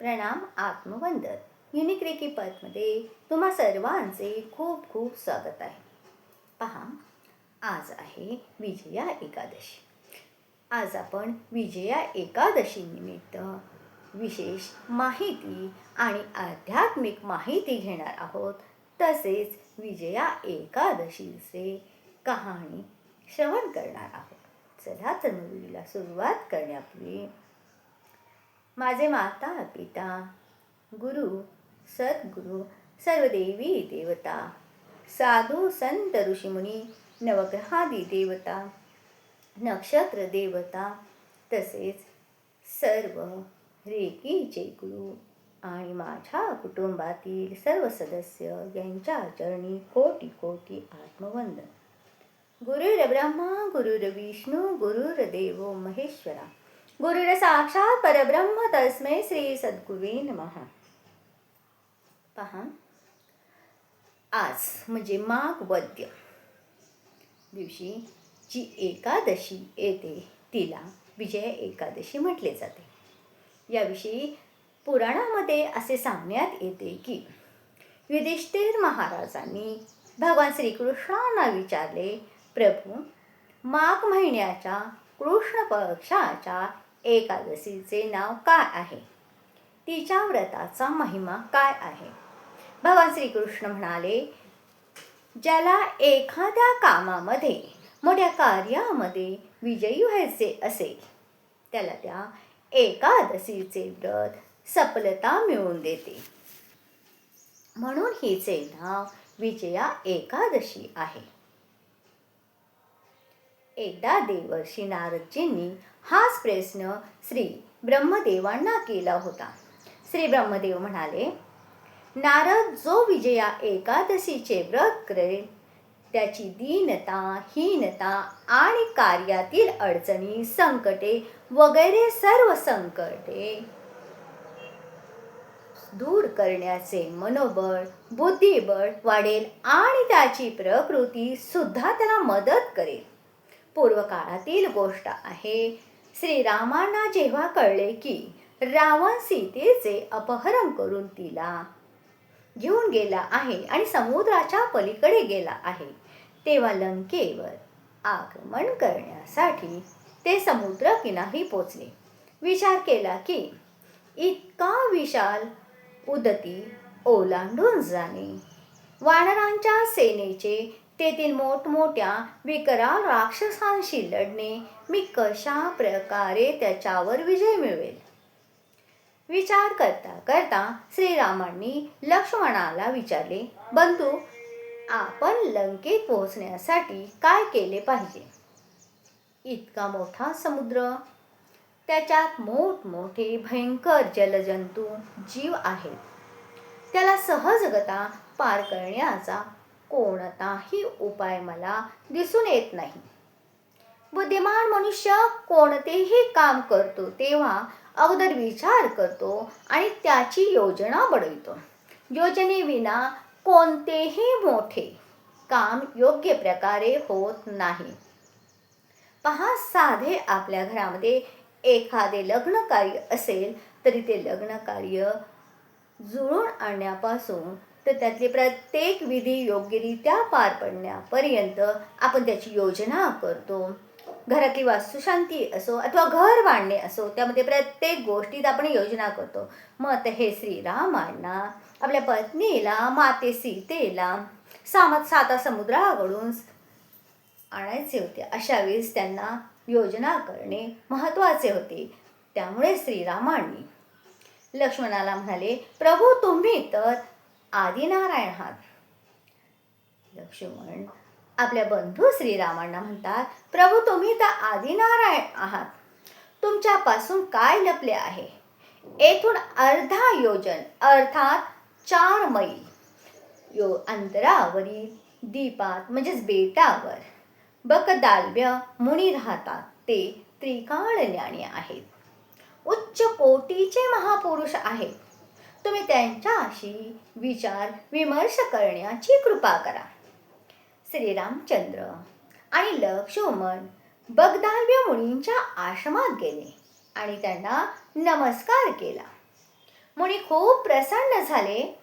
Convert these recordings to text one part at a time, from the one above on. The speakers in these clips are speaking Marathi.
प्रणाम आत्मवंदन. युनिक रेकी पथमध्ये तुम्हा सर्वांचे खूप खूप स्वागत आहे. पहा आज आहे विजया एकादशी. आज आपण विजया एकादशीनिमित्त विशेष माहिती आणि आध्यात्मिक माहिती घेणार आहोत. तसेच विजया एकादशीचे कहाणी श्रवण करणार आहोत. चला तर मुलीला सुरुवात करण्यापूर्वी माझे माता पिता गुरु सद्गुरु सर्व देवी देवता साधू संत ऋषीमुनी नवग्रहादी देवता नक्षत्र देवता तसेच सर्व रेकीचे गुरु आणि माझ्या कुटुंबातील सर्व सदस्य यांच्या चरणी कोटी कोटी आत्मवंदन गुरुर्ब्रह्मा गुरुर्विष्णू गुरुर्देव महेश्वरा. गुरुर साक्षात परब्रह्म तस्मै श्री सद्गुरुवे नमः. पहा. आज म्हणजे माघ वद्य. दिवशी जी एकादशी येते तिला विजय एकादशी म्हटले जाते. याविषयी पुराणामध्ये असे सांगण्यात येते की युधिष्ठिर महाराजांनी भगवान श्रीकृष्णांना विचारले प्रभू माघ महिन्याच्या कृष्ण पक्षाच्या एकादशीचे नाव काय आहे? तिच्या व्रताचा महिमा काय आहे? भगवान श्रीकृष्ण म्हणाले ज्याला एखाद्या कामामध्ये मोठ्या कार्यामध्ये विजयी व्हायचे असेल त्याला त्या एकादशीचे व्रत सफलता मिळवून देते. म्हणून हिचे नाव विजया एकादशी आहे. एकदा देवर्षी नारदजींनी हाच प्रश्न श्री ब्रह्मदेवांना केला होता. श्री ब्रह्मदेव म्हणाले नारद जो विजया एकादशीचे व्रत करेल त्याची दीनता हीनता आणि कार्यातील अडचणी संकटे वगैरे सर्व संकटे दूर करण्याचे मनोबळ बुद्धिबळ वाढेल आणि त्याची प्रकृती सुद्धा त्याला मदत करेल. पूर्वकाळातील गोष्ट आहे श्रीरामांना जेव्हा कळले की रावण सीतेचे अपहरण करून तिला घेऊन गेला आहे आणि समुद्राच्या पलीकडे गेला आहे तेव्हा लंकेवर आक्रमण करण्यासाठी ते समुद्र किनारी पोचले. विचार केला की इतका विशाल उदती ओलांडून जाणे वानरांच्या सेनेचे तेथील मोठमोठ्या विकराल राक्षसांशी लढणे मी कशा प्रकारे त्याच्यावर विजय मिळवेल? विचार करता करता श्रीरामांनी लक्ष्मणाला विचारले बंधू आपण लंकेत पोहोचण्यासाठी काय केले पाहिजे? इतका मोठा समुद्र त्याच्यात मोठमोठे भयंकर जलजंतू जीव आहेत. त्याला सहजगता पार करण्याचा कोणताही उपाय मला दिसून येत नाही. बुद्धिमान मनुष्य कोणतेही काम करतो तेव्हा अगोदर विचार करतो आणि त्याची योजना बनवितो. योजनेविना कोणतेही मोठे काम योग्य प्रकारे होत नाही. पहा साधे आपल्या घरामध्ये एखादे लग्न कार्य असेल तरी ते लग्न कार्य जुळून आणण्यापासून तर त्यातली प्रत्येक विधी योग्यरित्या पार पडण्यापर्यंत आपण त्याची योजना करतो. घरातली वास्तुशांती असो अथवा घर बांधणे असो त्यामध्ये प्रत्येक गोष्टीत आपण योजना करतो. मग तर हे श्रीरामांना आपल्या पत्नीला माते सीतेला सामत साता समुद्राकडून आणायचे होते. अशा वेळेस त्यांना योजना करणे महत्त्वाचे होते. त्यामुळे श्रीरामांनी लक्ष्मणाला म्हणाले प्रभू तुम्ही तर आदिनारायण आहात. लक्ष्मण आपल्या बंधू श्रीरामांना म्हणतात प्रभू तुम्ही तर आदिनारायण आहात. तुमच्यापासून काय लपले आहे? येथून अर्धा योजन अर्थात चार मैल. यो अंतरावरील दीपात म्हणजेच बेटावर. बकदालव्य मुनी राहतात. ते त्रिकाळ ज्ञानी आहेत. उच्च कोटीचे महापुरुष आहेत. तुम्ही त्यांच्याशी विचार विमर्श करण्याची कृपा करा. श्रीरामचंद्र आणि लक्ष्मण बगदाव्य मुनींच्या आश्रमात गेले आणि त्यांना नमस्कार केला. मुनी खूप प्रसन्न झाले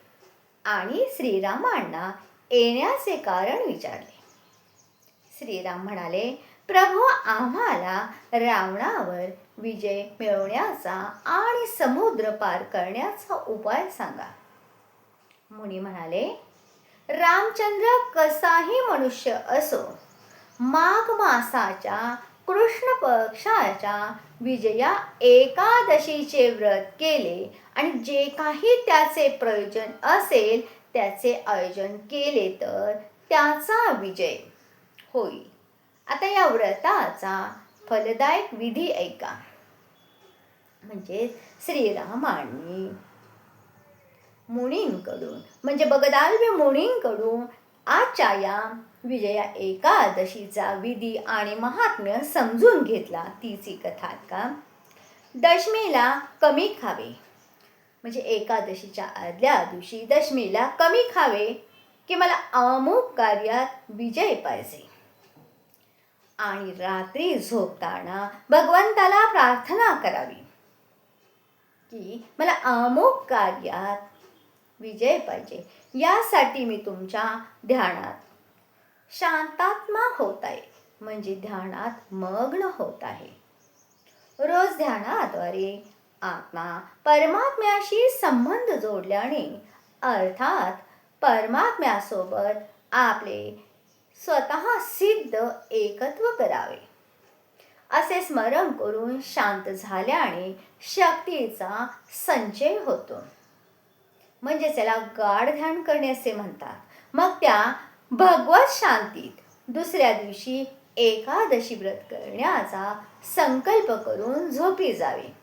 आणि श्रीरामांना येण्याचे कारण विचारले. श्रीराम म्हणाले प्रभू आम्हाला रावणावर विजय मिळवण्याचा आणि समुद्र पार करण्याचा उपाय सांगा. मुनी म्हणाले रामचंद्र कसाही मनुष्य असो माघ मासाच्या कृष्ण पक्षाच्या विजया एकादशीचे व्रत केले आणि जे काही त्याचे प्रयोजन असेल त्याचे आयोजन केले तर त्याचा विजय होईल. आता या व्रताचा फलदायक विधी ऐका. म्हणजे श्रीरामांनी मुनींकडून म्हणजे बगदालव्य मुनींकडून आजच्या या विजया एकादशीचा विधी आणि महात्म्य समजून घेतला तीची कथा का? दशमीला कमी खावे. म्हणजे एकादशीच्या आदल्या दिवशी दशमीला कमी खावे की मला अमुक कार्यात विजय पाहिजे. आणि रात्री झोपताना भगवंताला प्रार्थना करावी. की मला अमुक कार्यात विजय पाहिजे. यासाठी मी तुमच्या ध्यानात शांतात्मा होत आहे. म्हणजे ध्यानात मग्न होत आहे. रोज ध्यानाद्वारे आत्मा परमात्म्याशी संबंध जोडल्याने अर्थात परमात्म्यासोबत आपले स्वतः सिद्ध एकत्व करावे. असे स्मरण करून शांत झाल्याने शक्तीचा संचय होतो. म्हणजे त्याला गाढ ध्यान करणे असे म्हणतात. मग त्या भगवत शांतीत दुसऱ्या दिवशी एकादशी व्रत करण्याचा संकल्प करून झोपी जावे.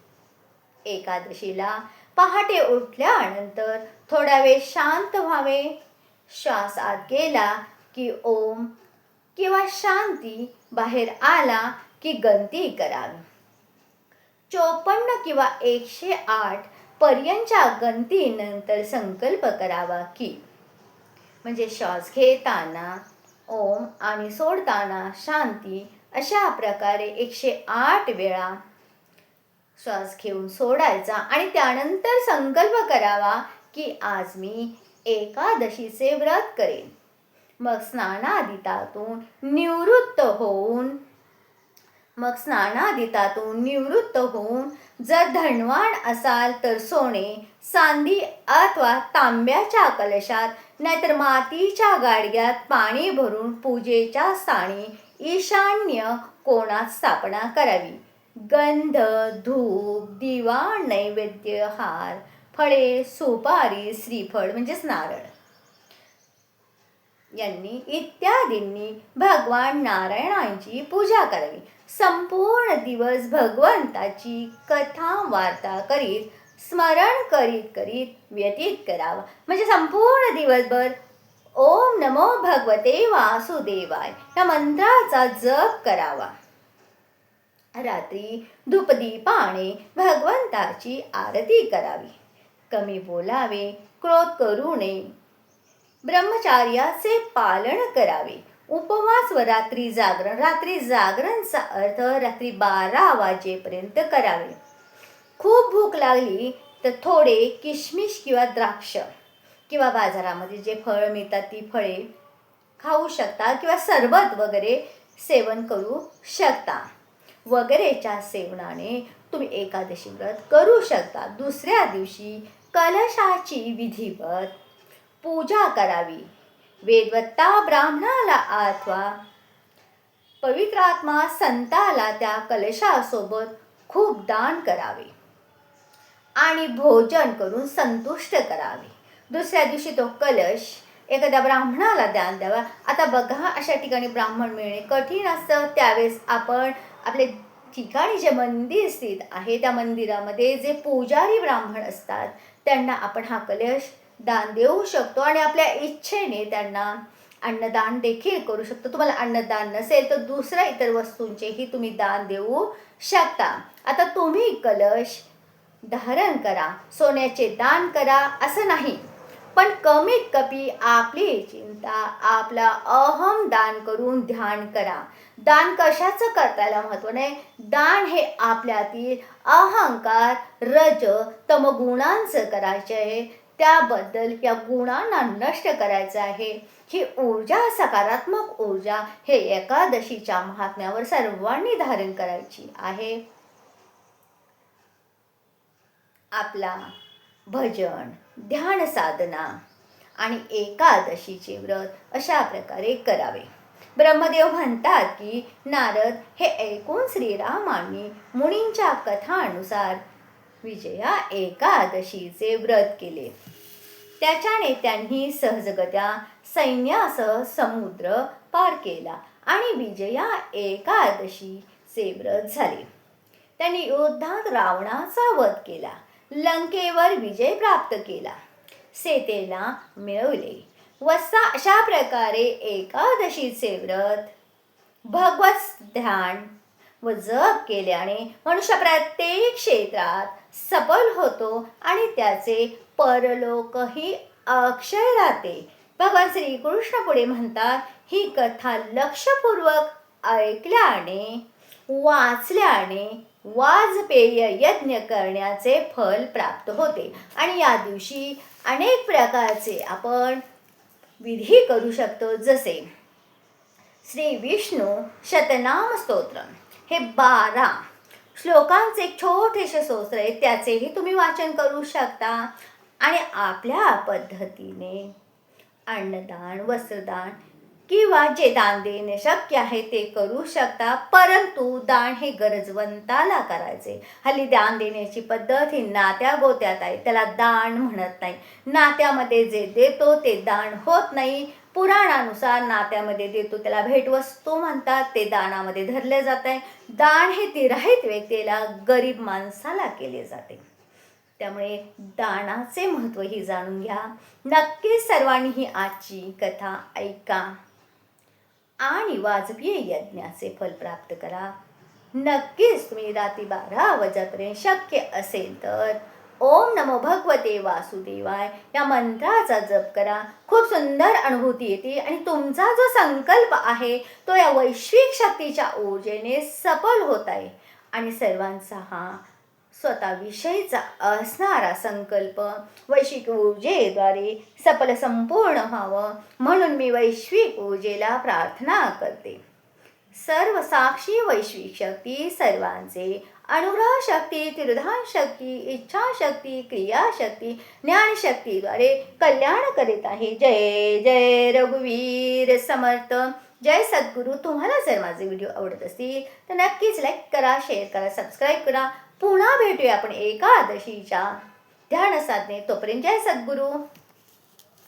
एकादशीला पहाटे उठल्यानंतर थोडा वेळ शांत व्हावे. श्वास आत गेला की ओम किंवा शांती बाहेर आला की गंती करावी. चोपन्न किंवा एकशे आठ पर्यंतच्या गंतीनंतर संकल्प करावा की म्हणजे श्वास घेताना ओम आणि सोडताना शांती अशा प्रकारे एकशे आठ वेळा श्वास घेऊन सोडायचा आणि त्यानंतर संकल्प करावा की आज मी एकादशीचे व्रत करेन. मग स्नानादितातून निवृत्त होऊन मग स्नानादितातून निवृत्त होऊन जर धनवान असाल तर सोने सांदी अथवा तांब्याच्या कलशात नाहीतर मातीच्या गाडग्यात पाणी भरून पूजेच्या स्थानी ईशान्य कोणात स्थापना करावी? गंध धूप दिवा नैवेद्य हार फळे सुपारी श्रीफळ म्हणजेच नारळ. यांनी इत्यादींनी भगवान नारायणांची पूजा करावी. संपूर्ण दिवस भगवंताची कथा वार्ता करीत स्मरण करीत करीत व्यतीत करावा. म्हणजे संपूर्ण दिवसभर ओम नमो भगवते वासुदेवाय या मंत्राचा जप करावा. रात्री धूपदीपाने भगवंताची आरती करावी. कमी बोलावे क्रोध करू नये ब्रह्मचार्याचे पालन करावे। उपवास व रात्री जागरण रात्री जागरणचा अर्थ रात्री बारा वाजेपर्यंत करावे. खूप भूक लागली तर थोडे किशमिश किंवा द्राक्ष किंवा बाजारामध्ये जे फळ मिळतात ती फळे खाऊ शकता किंवा सरबत वगैरे सेवन करू शकता. वगैरेच्या सेवनाने तुम्ही एकादशी व्रत करू शकता. दुसऱ्या दिवशी कलशाची विधिवत पूजा करावी. वेदवत्ता ब्राह्मणाला अथवा पवित्रात्मा संताला त्या कलशासोबत खूप दान करावे. आणि भोजन करून संतुष्ट करावे. दुसऱ्या दिवशी तो कलश एखाद्या ब्राह्मणाला दान द्यावा. आता बघा अशा ठिकाणी ब्राह्मण मिळणे कठीण असतं. त्यावेळेस आपण आपले ठिकाणी जे मंदिर स्थित आहे त्या मंदिरामध्ये जे पुजारी ब्राह्मण असतात त्यांना आपण हा कलश दान देऊ शकतो आणि आपल्या इच्छेने त्यांना अन्नदान देखील करू शकतो. तुम्हाला अन्नदान नसेल तर दुसऱ्या इतर वस्तूंचेही तुम्ही दान देऊ शकता. आता तुम्ही कलश धारण करा सोन्याचे दान करा असं नाही. पण कमीत कमी आपली चिंता आपला अहम दान करून ध्यान करा. दान कशाचं करतायला महत्त्व नाही दान हे आपल्यातील अहंकार रज तमगुणांचं करायचे आहे. त्याबद्दल या गुणांना नष्ट करायचं आहे. ही ऊर्जा सकारात्मक ऊर्जा हे एकादशीच्या महात्म्यावर सर्वांनी धारण करायची आहे. आपला भजन ध्यान साधना आणि एकादशीचे व्रत अशा प्रकारे करावे. ब्रह्मदेव म्हणतात की नारद हे ऐकून श्रीरामांनी मुनींच्या कथानुसार विजया एकादशीचे व्रत केले. त्याच्याने त्यांनी सहजगत्या सैन्यासह समुद्र पार केला आणि विजया एकादशीचे व्रत झाले. त्यांनी युद्धात रावणाचा वध केला लंकेवर विजय प्राप्त केला. सेतेला मिळवले. वसा अशा प्रकारे एकादशीचे व्रत भगवत ध्यान व जप केल्याने मनुष्य प्रत्येक क्षेत्रात सफल होतो आणि त्याचे परलोकही अक्षय राहते. भगवान श्रीकृष्ण पुढे म्हणतात ही कथा लक्षपूर्वक ऐकल्याने वाचल्याने वाजपेय यज्ञ करण्याचे फल प्राप्त होते. आणि या दिवशी अनेक प्रकारचे आपण विधी करू शकतो जसे श्री विष्णू शतनाम स्तोत्र हे बारा श्लोकांचे एक छोटेसे स्तोत्र आहे त्याचेही तुम्ही वाचन करू शकता. आणि आपल्या पद्धतीने अन्नदान वस्त्रदान किंवा जे दान देणे शक्य आहे ते करू शकता. परंतु दान हे गरजवंताला करायचे. हल्ली दान देण्याची पद्धत ही नात्या गोत्यात आहे. त्याला दान म्हणत नाही. नात्यामध्ये जे देतो ते दान होत नाही. पुराणानुसार नात्यामध्ये देतो त्याला भेटवस्तू म्हणतात ते दानामध्ये धरले जात आहे. दान हे तिराहित व्यक्तीला गरीब माणसाला केले जाते. त्यामुळे दानाचे महत्त्वही जाणून घ्या. नक्की सर्वांनी ही आजची कथा ऐका आणि वाजपेय यज्ञाचे फल प्राप्त करा. नक्कीच तुम्ही रात्री बारा वाजेपर्यंत शक्य असेल तर ओम नमो भगवते वासुदेवाय. या मंत्राचा जप करा. खूप सुंदर अनुभूती येते आणि तुमचा जो संकल्प आहे तो या वैश्विक शक्तीच्या ऊर्जेने सफल होत आहे आणि सर्वांचा हा स्वतःविषयीचा असणारा संकल्प वैश्विक ऊर्जेद्वारे सफल संपूर्ण व्हावं म्हणून मी वैश्विक ऊर्जेला प्रार्थना करते. सर्व साक्षी वैश्विक शक्ती सर्वांचे अनुग्रह शक्ती तिरधान शक्ती इच्छाशक्ती क्रियाशक्ती ज्ञानशक्तीद्वारे कल्याण करीत आहे. जय जय रघुवीर समर्थ. जय सद्गुरू. तुम्हाला जर माझे व्हिडिओ आवडत असतील तर नक्कीच लाईक करा शेअर करा सबस्क्राईब करा. पुन्हा भेटूया आपण एकादशीच्या ध्यान साधने. तोपर्यंत जय सद्गुरू.